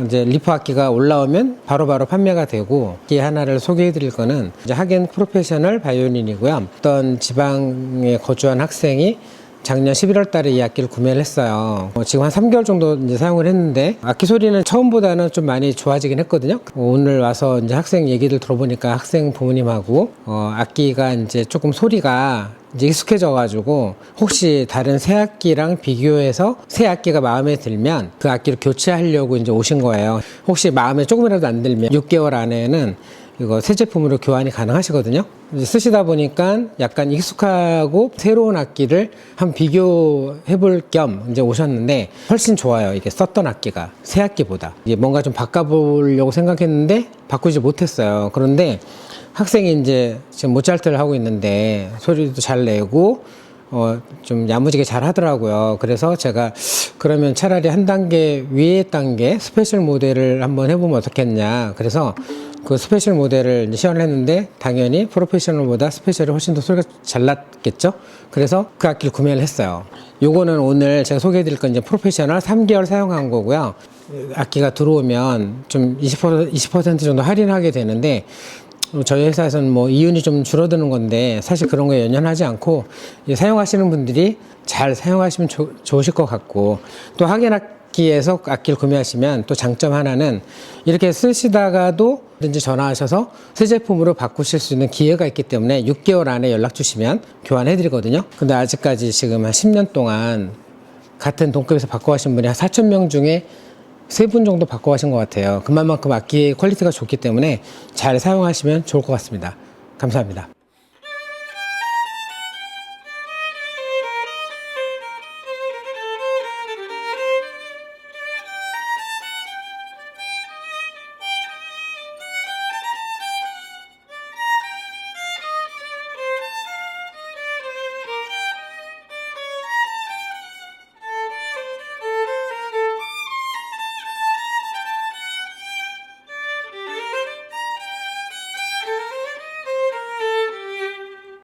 이제 리프 악기가 올라오면 바로바로 판매가 되고 이 하나를 소개해 드릴 거는 이제 하겐 프로페셔널 바이올린이고요. 어떤 지방에 거주한 학생이 작년 11월 달에 이 악기를 구매를 했어요. 어, 지금 한 3개월 정도 이제 사용을 했는데 악기 소리는 처음보다는 좀 많이 좋아지긴 했거든요. 오늘 와서 이제 학생 얘기를 들어보니까 학생 부모님하고 어, 악기가 이제 조금 소리가 이제 익숙해져가지고 혹시 다른 새 악기랑 비교해서 새 악기가 마음에 들면 그 악기를 교체하려고 이제 오신 거예요. 혹시 마음에 조금이라도 안 들면 6개월 안에는 이거 새 제품으로 교환이 가능하시거든요. 이제 쓰시다 보니까 약간 익숙하고 새로운 악기를 한번 비교해 볼 겸 이제 오셨는데 훨씬 좋아요. 이게 썼던 악기가 새 악기보다 이게 뭔가 좀 바꿔보려고 생각했는데 바꾸지 못했어요. 그런데 학생이 이제 지금 모차르트를 하고 있는데 소리도 잘 내고 어, 좀 야무지게 잘 하더라고요. 그래서 제가 그러면 차라리 한 단계 위에 단계 스페셜 모델을 한번 해보면 어떻겠냐. 그래서 그 스페셜 모델을 시연을 했는데 당연히 프로페셔널보다 스페셜이 훨씬 더 소리가 잘 났겠죠. 그래서 그 악기를 구매를 했어요. 요거는 오늘 제가 소개해 드릴 건 이제 프로페셔널 3개월 사용한 거고요. 악기가 들어오면 좀 20%, 20% 정도 할인하게 되는데 저희 회사에서는 뭐 이윤이 좀 줄어드는 건데 사실 그런 거에 연연하지 않고 이 사용하시는 분들이 잘 사용하시면 좋- 좋으실 것 같고 또 하겐 악기에서 악기를 구매하시면 또 장점 하나는 이렇게 쓰시다가도 든지 전화하셔서 새 제품으로 바꾸실 수 있는 기회가 있기 때문에 6개월 안에 연락 주시면 교환해 드리거든요. 근데 아직까지 지금 한 10년 동안 같은 동급에서 바꿔가신 분이 한 4천 명 중에 세 분 정도 바꿔가신 것 같아요. 그만큼 악기의 퀄리티가 좋기 때문에 잘 사용하시면 좋을 것 같습니다. 감사합니다.